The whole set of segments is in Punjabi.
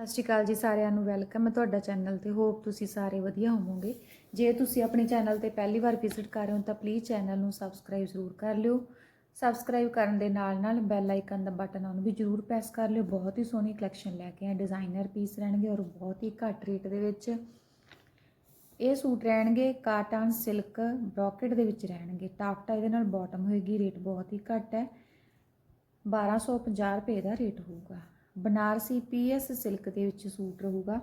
ਸਤਿ ਸ਼੍ਰੀ ਅਕਾਲ ਜੀ ਸਾਰਿਆਂ ਨੂੰ, ਵੈਲਕਮ ਹੈ ਤੁਹਾਡਾ ਚੈਨਲ ਤੇ। ਹੋਪ ਤੁਸੀਂ ਸਾਰੇ ਵਧੀਆ ਹੋਵੋਗੇ। ਜੇ ਤੁਸੀਂ ਆਪਣੇ ਚੈਨਲ ਤੇ ਪਹਿਲੀ ਵਾਰ ਵਿਜ਼ਿਟ ਕਰ ਰਹੇ ਹੋ ਤਾਂ ਪਲੀਜ਼ ਚੈਨਲ ਨੂੰ ਸਬਸਕ੍ਰਾਈਬ ਜ਼ਰੂਰ ਕਰ ਲਿਓ। ਸਬਸਕ੍ਰਾਈਬ ਕਰਨ ਦੇ ਨਾਲ ਨਾਲ ਬੈਲ ਆਈਕਨ ਦਾ ਬਟਨ ਉਹਨੂੰ ਵੀ ਜ਼ਰੂਰ ਪ੍ਰੈਸ ਕਰ ਲਿਓ। ਬਹੁਤ ਹੀ ਸੋਹਣੀ ਕਲੈਕਸ਼ਨ ਲੈ ਕੇ ਆਏ। ਡਿਜ਼ਾਈਨਰ ਪੀਸ ਰਹਿਣਗੇ ਔਰ ਬਹੁਤ ਹੀ ਘੱਟ ਰੇਟ ਦੇ ਵਿੱਚ ਇਹ ਸੂਟ ਰਹਿਣਗੇ। ਕਾਟਨ ਸਿਲਕ ਬ੍ਰੋਕੇਟ ਦੇ ਵਿੱਚ ਰਹਿਣਗੇ। ਟਾਫਟਾ ਇਹਦੇ ਨਾਲ ਬਾਟਮ ਹੋਏਗੀ। ਰੇਟ ਬਹੁਤ ਹੀ ਘੱਟ ਹੈ। 1250 ਰੁਪਏ ਦਾ ਰੇਟ ਹੋਊਗਾ। ਬਨਾਰਸੀ ਪੀਐਸ ਸਿਲਕ ਦੇ ਵਿੱਚ ਸੂਟ ਰਹੂਗਾ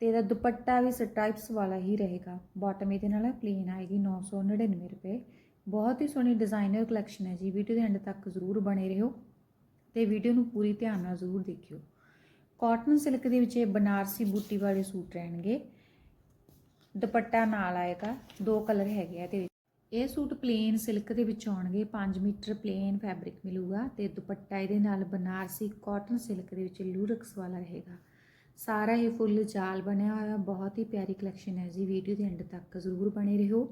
ਤੇ ਇਹਦਾ ਦੁਪੱਟਾ ਵੀ ਸਟ੍ਰਾਈਪਸ ਵਾਲਾ ਹੀ ਰਹੇਗਾ। ਬਾਟਮ ਇਹਦੇ ਨਾਲ ਪਲੇਨ ਆਏਗੀ 999 ਰੁਪਏ। ਬਹੁਤ ਹੀ ਸੋਹਣੀ ਡਿਜ਼ਾਈਨਰ ਕਲੈਕਸ਼ਨ ਹੈ ਜੀ। ਵੀਡੀਓ ਦੇ ਐਂਡ ਤੱਕ ਜ਼ਰੂਰ ਬਣੇ ਰਹੋ ਤੇ ਵੀਡੀਓ ਨੂੰ ਪੂਰੀ ਧਿਆਨ ਨਾਲ ਜ਼ਰੂਰ ਦੇਖਿਓ। ਕਾਟਨ ਸਿਲਕ ਦੇ ਵਿੱਚ ਇਹ ਬਨਾਰਸੀ ਬੂਟੀ ਵਾਲੇ ਸੂਟ ਰਹਿਣਗੇ। ਦੁਪੱਟਾ ਨਾਲ ਆਏਗਾ। ਦੋ ਕਲਰ ਹੈਗੇ ਆ ਇਹਦੇ ਵਿੱਚ। ਇਹ ਸੂਟ ਪਲੇਨ ਸਿਲਕ ਦੇ ਵਿੱਚ ਆਉਣਗੇ 5 ਮੀਟਰ ਪਲੇਨ ਫੈਬਰਿਕ ਮਿਲੂਗਾ ਤੇ ਦੁਪੱਟਾ ਇਹਦੇ ਨਾਲ ਬਨਾਰਸੀ ਕਾਟਨ ਸਿਲਕ ਦੇ ਵਿੱਚ ਲੂਰਕਸ ਵਾਲਾ ਰਹੇਗਾ। ਸਾਰਾ ਇਹ ਫੁੱਲ ਜਾਲ ਬਣਿਆ ਹੋਇਆ, ਬਹੁਤ ਹੀ ਪਿਆਰੀ ਕਲੈਕਸ਼ਨ ਹੈ ਜੀ ਵੀਡੀਓ ਦੇ ਐਂਡ ਤੱਕ ਜ਼ਰੂਰ ਬਣੇ ਰਹੋ।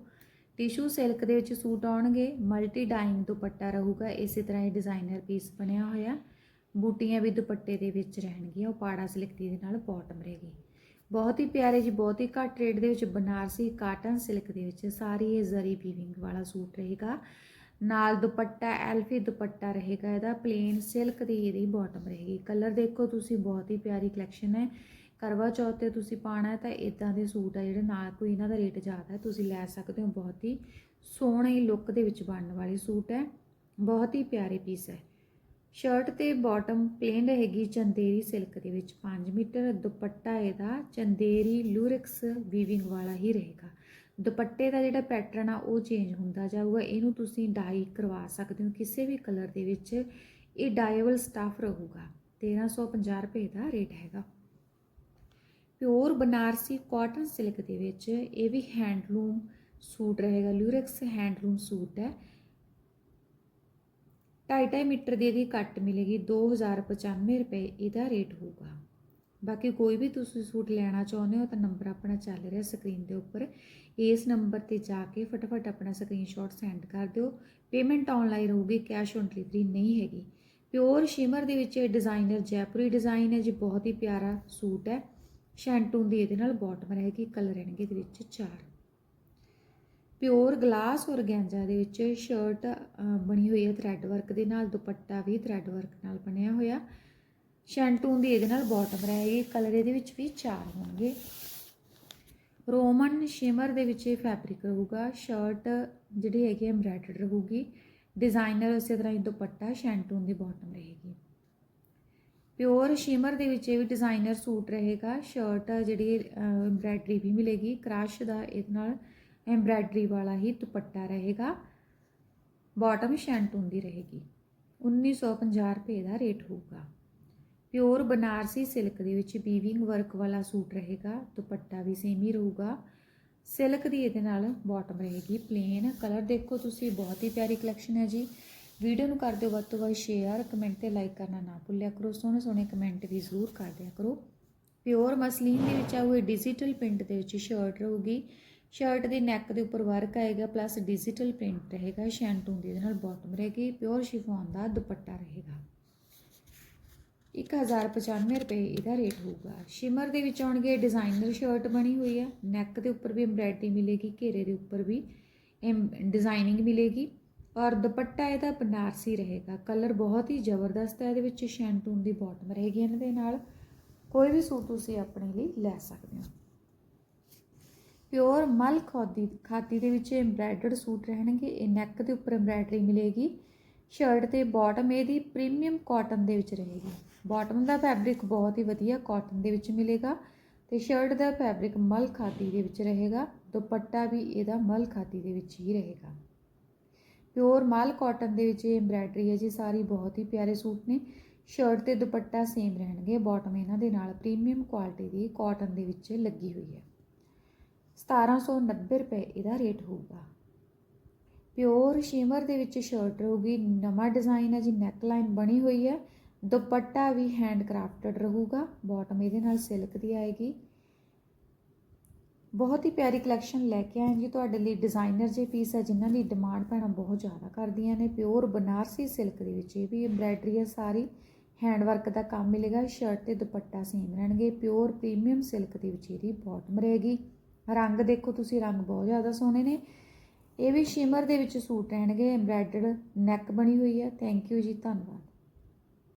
ਟਿਸ਼ੂ ਸਿਲਕ ਦੇ ਵਿੱਚ ਸੂਟ ਆਉਣਗੇ ਮਲਟੀ ਡਾਈਂਗ ਦੁਪੱਟਾ ਰਹੂਗਾ, ਇਸੇ ਤਰ੍ਹਾਂ ਇਹ ਡਿਜ਼ਾਈਨਰ ਪੀਸ ਬਣਿਆ ਹੋਇਆ। ਬੂਟੀਆਂ ਵੀ ਦੁਪੱਟੇ ਦੇ ਵਿੱਚ ਰਹਿਣਗੀਆਂ, ਉਹ ਪਾੜਾ ਸਿਲਕ ਦੀ ਦੇ ਨਾਲ ਬਾਟਮ ਰਹੇਗੀ। ਬਹੁਤ ਹੀ ਪਿਆਰੇ ਜੀ, ਬਹੁਤ ਹੀ ਘੱਟ ਰੇਟ ਦੇ ਵਿੱਚ ਬਨਾਰਸੀ ਕਾਟਨ ਸਿਲਕ ਦੇ ਵਿੱਚ ਸਾਰੀ ਇਹ ਜ਼ਰੀ ਵੀਵਿੰਗ ਵਾਲਾ ਸੂਟ ਰਹੇਗਾ। ਨਾਲ ਦੁਪੱਟਾ, ਐਲਫੀ ਦੁਪੱਟਾ ਰਹੇਗਾ ਇਹਦਾ ਪਲੇਨ ਸਿਲਕ ਦੀ ਇਹਦੀ ਬਾਟਮ ਰਹੇਗੀ। ਕਲਰ ਦੇਖੋ ਤੁਸੀਂ, ਬਹੁਤ ਹੀ ਪਿਆਰੀ ਕਲੈਕਸ਼ਨ ਹੈ। ਕਰਵਾ ਚੌਥ ਤੇ ਤੁਸੀਂ ਪਾਣਾ ਹੈ ਤਾਂ ਇਦਾਂ ਦੇ ਸੂਟ ਆ ਜਿਹੜੇ ਨਾਲ ਕੋਈ ਇਹਨਾਂ ਦਾ ਰੇਟ ਜ਼ਿਆਦਾ ਹੈ, ਤੁਸੀਂ ਲੈ ਸਕਦੇ ਹੋ। ਬਹੁਤ ਹੀ ਸੋਹਣੇ ਲੁੱਕ ਦੇ ਵਿੱਚ ਬਣਨ ਵਾਲੇ ਸੂਟ ਹੈ। ਬਹੁਤ ਹੀ ਪਿਆਰੇ ਪੀਸ ਹੈ। ਸ਼ਰਟ ਤੇ ਬਾਟਮ ਪਲੇਨ ਰਹੇਗੀ ਚੰਦੇਰੀ ਸਿਲਕ ਦੇ ਵਿੱਚ। 5 ਮੀਟਰ ਦੁਪੱਟਾ ਇਹਦਾ ਚੰਦੇਰੀ ਲੂਰਿਕਸ ਵੀਵਿੰਗ ਵਾਲਾ ਹੀ ਰਹੇਗਾ। ਦੁਪੱਟੇ ਦਾ ਜਿਹੜਾ ਪੈਟਰਨ ਆ, ਉਹ ਚੇਂਜ ਹੁੰਦਾ ਜਾਊਗਾ। ਇਹਨੂੰ ਤੁਸੀਂ ਡਾਈ ਕਰਵਾ ਸਕਦੇ ਹੋ। ਕਿਸੇ ਵੀ ਕਲਰ ਦੇ ਵਿੱਚ ਇਹ ਡਾਈਬਲ ਸਟਾਫ ਰਹੂਗਾ। 1350 ਰੁਪਏ ਦਾ ਰੇਟ ਹੈਗਾ। ਪਿਓਰ ਬਨਾਰਸੀ ਕਾਟਨ ਸਿਲਕ ਦੇ ਵਿੱਚ ਇਹ ਵੀ ਹੈਂਡਲੂਮ ਸੂਟ ਰਹੇਗਾ। ਲੂਰਿਕਸ ਹੈਂਡਲੂਮ ਸੂਟ ਹੈ। 2.5 ਮੀਟਰ ਦੀ ਇਹਦੀ ਕੱਟ ਮਿਲੇਗੀ 2095 ਰੁਪਏ ਇਹਦਾ ਰੇਟ ਹੋਊਗਾ। ਬਾਕੀ ਕੋਈ ਵੀ ਤੁਸੀਂ ਸੂਟ ਲੈਣਾ ਚਾਹੁੰਦੇ ਹੋ ਤਾਂ ਨੰਬਰ ਆਪਣਾ ਚੱਲ ਰਿਹਾ ਸਕਰੀਨ ਦੇ ਉੱਪਰ। ਇਸ ਨੰਬਰ ਤੇ ਜਾ ਕੇ ਫਟਾਫਟ ਆਪਣਾ ਸਕਰੀਨਸ਼ਾਟ ਸੈਂਡ ਕਰ ਦਿਓ। ਪੇਮੈਂਟ ਆਨਲਾਈਨ ਰਹੂਗੀ ਕੈਸ਼ ਔਨ ਡਿਲੀਵਰੀ ਨਹੀਂ ਹੈਗੀ। ਪਿਓਰ ਸ਼ਿਮਰ ਦੇ ਵਿੱਚ ਇਹ ਡਿਜ਼ਾਈਨਰ ਜੈਪੁਰੀ ਡਿਜ਼ਾਈਨ ਹੈ ਜੀ, ਬਹੁਤ ਹੀ ਪਿਆਰਾ ਸੂਟ ਹੈ। ਸ਼ੈਂਟੂਨ ਦੀ ਇਹਦੇ ਨਾਲ ਬਾਟਮ ਰਹੇਗੀ ਕਲਰ ਰਹਿਣਗੇ ਇਹਦੇ ਵਿੱਚ ਚਾਰ। ਪਿਓਰ ਗਲਾਸ ਔਰਗੈਂਜਾ ਦੇ ਵਿੱਚ ਸ਼ਰਟ ਬਣੀ ਹੋਈ ਹੈ ਥ੍ਰੈਡ ਵਰਕ ਦੇ ਨਾਲ, ਦੁਪੱਟਾ ਵੀ ਥ੍ਰੈਡ ਵਰਕ ਨਾਲ ਬਣਿਆ ਹੋਇਆ। ਸ਼ੈਂਟੂਨ ਦੀ ਇਹਦੇ ਨਾਲ ਬਾਟਮ ਰਹੇਗੀ ਕਲਰ ਇਹਦੇ ਵਿੱਚ ਵੀ ਚਾਰ ਹੋਣਗੇ। ਰੋਮਨ ਸ਼ਿਮਰ ਦੇ ਵਿੱਚ ਇਹ ਫੈਬਰਿਕ ਰਹੂਗਾ ਸ਼ਰਟ ਜਿਹੜੀ ਹੈਗੀ ਐਮਬ੍ਰਾਇਡਰਡ ਰਹੂਗੀ। ਡਿਜ਼ਾਈਨਰ ਉਸੇ ਤਰ੍ਹਾਂ ਹੀ ਦੁਪੱਟਾ ਸ਼ੈਂਟੂਨ ਦੀ ਬਾਟਮ ਰਹੇਗੀ। ਪਿਓਰ ਸ਼ਿਮਰ ਦੇ ਵਿੱਚ ਇਹ ਵੀ ਡਿਜ਼ਾਈਨਰ ਸੂਟ ਰਹੇਗਾ ਸ਼ਰਟ ਜਿਹੜੀ ਐਮਬ੍ਰਾਇਡਰੀ ਵੀ ਮਿਲੇਗੀ ਕ੍ਰਸ਼ ਦਾ ਇਹਦੇ ਨਾਲ ਐਮਬ੍ਰਾਇਡਰੀ ਵਾਲਾ ਹੀ ਦੁਪੱਟਾ ਰਹੇਗਾ। ਬਾਟਮ ਸ਼ੈਂਟੂਨ ਦੀ ਰਹੇਗੀ। 1950 ਰੁਪਏ ਦਾ ਰੇਟ ਹੋਊਗਾ। ਪਿਓਰ ਬਨਾਰਸੀ ਸਿਲਕ ਦੇ ਵਿੱਚ ਵੀਵਿੰਗ ਵਰਕ ਵਾਲਾ ਸੂਟ ਰਹੇਗਾ। ਦੁਪੱਟਾ ਵੀ ਸੇਮ ਹੀ ਰਹੂਗਾ। ਸਿਲਕ ਦੀ ਇਹਦੇ ਨਾਲ ਬਾਟਮ ਰਹੇਗੀ ਪਲੇਨ ਕਲਰ ਦੇਖੋ ਤੁਸੀਂ, ਬਹੁਤ ਹੀ ਪਿਆਰੀ ਕਲੈਕਸ਼ਨ ਹੈ ਜੀ। ਵੀਡੀਓ ਨੂੰ ਕਰ ਦਿਓ ਵੱਧ ਤੋਂ ਵੱਧ ਸ਼ੇਅਰ ਕਮੈਂਟ ਤੇ ਲਾਈਕ ਕਰਨਾ ਨਾ ਭੁੱਲਿਆ ਕਰੋ। ਸੋਹਣੇ ਸੋਹਣੇ ਕਮੈਂਟ ਵੀ ਜ਼ਰੂਰ ਕਰ ਦਿਆ ਕਰੋ। ਪਿਓਰ ਮਸਲੀਨ ਦੇ ਵਿੱਚ ਆਉਏ ਡਿਜੀਟਲ ਪ੍ਰਿੰਟ ਦੇ ਵਿੱਚ ਸ਼ਰਟ ਰਹੂਗੀ। ਸ਼ਰਟ ਦੇ ਨੈਕ ਦੇ ਉੱਪਰ ਵਰਕ ਆਏਗਾ ਪਲੱਸ ਡਿਜੀਟਲ ਪ੍ਰਿੰਟ ਰਹੇਗਾ ਸ਼ੈਂਟੂਨ ਦੀ ਇਹਦੇ ਨਾਲ ਬਾਟਮ ਰਹੇਗੀ ਪਿਓਰ ਸ਼ਿਫੋਨ ਦਾ ਦੁਪੱਟਾ ਰਹੇਗਾ। 1095 ਰੁਪਏ ਇਹਦਾ ਰੇਟ ਹੋਊਗਾ। ਸ਼ਿਮਰ ਦੇ ਵਿੱਚ ਆਉਣਗੇ ਡਿਜ਼ਾਈਨਰ ਸ਼ਰਟ ਬਣੀ ਹੋਈ ਹੈ ਨੈਕ ਦੇ ਉੱਪਰ ਵੀ ਐਮਬ੍ਰਾਇਡਰੀ ਮਿਲੇਗੀ, ਘੇਰੇ ਦੇ ਉੱਪਰ ਵੀ ਡਿਜ਼ਾਈਨਿੰਗ ਮਿਲੇਗੀ। ਔਰ ਦੁਪੱਟਾ ਇਹਦਾ ਬਨਾਰਸੀ ਰਹੇਗਾ। ਕਲਰ ਬਹੁਤ ਹੀ ਜ਼ਬਰਦਸਤ ਹੈ, ਇਹਦੇ ਵਿੱਚ ਸ਼ੈਂਟੂਨ ਦੀ ਬਾਟਮ ਰਹੇਗੀ ਇਹਨਾਂ ਦੇ ਨਾਲ। ਕੋਈ ਵੀ ਸੂਟ ਤੁਸੀਂ ਆਪਣੇ ਲਈ ਲੈ ਸਕਦੇ ਹੋ। ਪਿਓਰ ਮਲ ਖਾਦੀ ਖਾਦੀ ਦੇ ਵਿੱਚ ਐਮਬ੍ਰਾਇਡਰਡ ਸੂਟ ਰਹਿਣਗੇ, ਇਹ ਨੈਕ ਦੇ ਉੱਪਰ ਐਮਬ੍ਰਾਇਡਰੀ ਮਿਲੇਗੀ ਸ਼ਰਟ ਤੇ ਬਾਟਮ ਇਹਦੀ ਪ੍ਰੀਮੀਅਮ ਕਾਟਨ ਦੇ ਵਿੱਚ ਰਹੇਗੀ। ਬਾਟਮ ਦਾ ਫੈਬਰਿਕ ਬਹੁਤ ਹੀ ਵਧੀਆ ਕਾਟਨ ਦੇ ਵਿੱਚ ਮਿਲੇਗਾ ਤੇ ਸ਼ਰਟ ਦਾ ਫੈਬਰਿਕ ਮਲ ਖਾਦੀ ਦੇ ਵਿੱਚ ਰਹੇਗਾ, ਦੁਪੱਟਾ ਵੀ ਇਹਦਾ ਮਲ ਖਾਦੀ ਦੇ ਵਿੱਚ ਹੀ ਰਹੇਗਾ। ਪਿਓਰ ਮਲ ਕਾਟਨ ਦੇ ਵਿੱਚ ਇਹ ਐਮਬ੍ਰਾਇਡਰੀ ਹੈ ਜੀ, ਸਾਰੀ ਬਹੁਤ ਹੀ ਪਿਆਰੇ ਸੂਟ ਨੇ ਸ਼ਰਟ ਤੇ ਦੁਪੱਟਾ ਸੇਮ ਰਹਿਣਗੇ ਬਾਟਮ ਇਹਨਾਂ ਦੇ ਨਾਲ ਪ੍ਰੀਮੀਅਮ ਕੁਆਲਿਟੀ ਦੀ ਕਾਟਨ ਦੇ ਵਿੱਚ ਲੱਗੀ ਹੋਈ ਹੈ। 1790 ਰੁਪਏ ਇਹਦਾ ਰੇਟ ਹੋਊਗਾ। ਪਿਓਰ ਸ਼ਿਮਰ ਦੇ ਵਿੱਚ ਸ਼ਰਟ ਰਹੂਗੀ, ਨਵਾਂ ਡਿਜ਼ਾਈਨ ਹੈ ਜੀ ਨੈਕ ਲਾਈਨ ਬਣੀ ਹੋਈ ਹੈ। ਦੁਪੱਟਾ ਵੀ ਹੈਂਡ ਕਰਾਫਟਡ ਰਹੂਗਾ ਬਾਟਮ ਇਹਦੇ ਨਾਲ ਸਿਲਕ ਦੀ ਆਏਗੀ। ਬਹੁਤ ਹੀ ਪਿਆਰੀ ਕਲੈਕਸ਼ਨ ਲੈ ਕੇ ਆਏ ਜੀ ਤੁਹਾਡੇ ਲਈ ਡਿਜ਼ਾਈਨਰ ਜੇ ਪੀਸ ਹੈ, ਜਿਨ੍ਹਾਂ ਦੀ ਡਿਮਾਂਡ ਪੈਣਾ ਬਹੁਤ ਜ਼ਿਆਦਾ ਕਰਦੀਆਂ ਨੇ। ਪਿਓਰ ਬਨਾਰਸੀ ਸਿਲਕ ਦੇ ਵਿੱਚ ਇਹ ਵੀ ਐਮਬ੍ਰਾਇਡਰੀ ਹੈ ਸਾਰੀ। ਹੈਂਡ ਵਰਕ ਦਾ ਕੰਮ ਮਿਲੇਗਾ ਸ਼ਰਟ ਤੇ ਦੁਪੱਟਾ ਸੇਮ ਰਹਿਣਗੇ। ਪਿਓਰ ਪ੍ਰੀਮੀਅਮ ਸਿਲਕ ਦੇ ਵਿੱਚ ਇਹਦੀ ਬਾਟਮ ਰਹੇਗੀ। ਰੰਗ ਦੇਖੋ ਤੁਸੀਂ, ਰੰਗ ਬਹੁਤ ਜ਼ਿਆਦਾ ਸੋਹਣੇ ਨੇ। ਇਹ ਵੀ ਸ਼ਿਮਰ ਦੇ ਵਿੱਚ ਸੂਟ ਰਹਿਣਗੇ ਐਮਬ੍ਰਾਇਡਰਡ ਨੈਕ ਬਣੀ ਹੋਈ ਹੈ। ਥੈਂਕ ਯੂ ਜੀ, ਧੰਨਵਾਦ।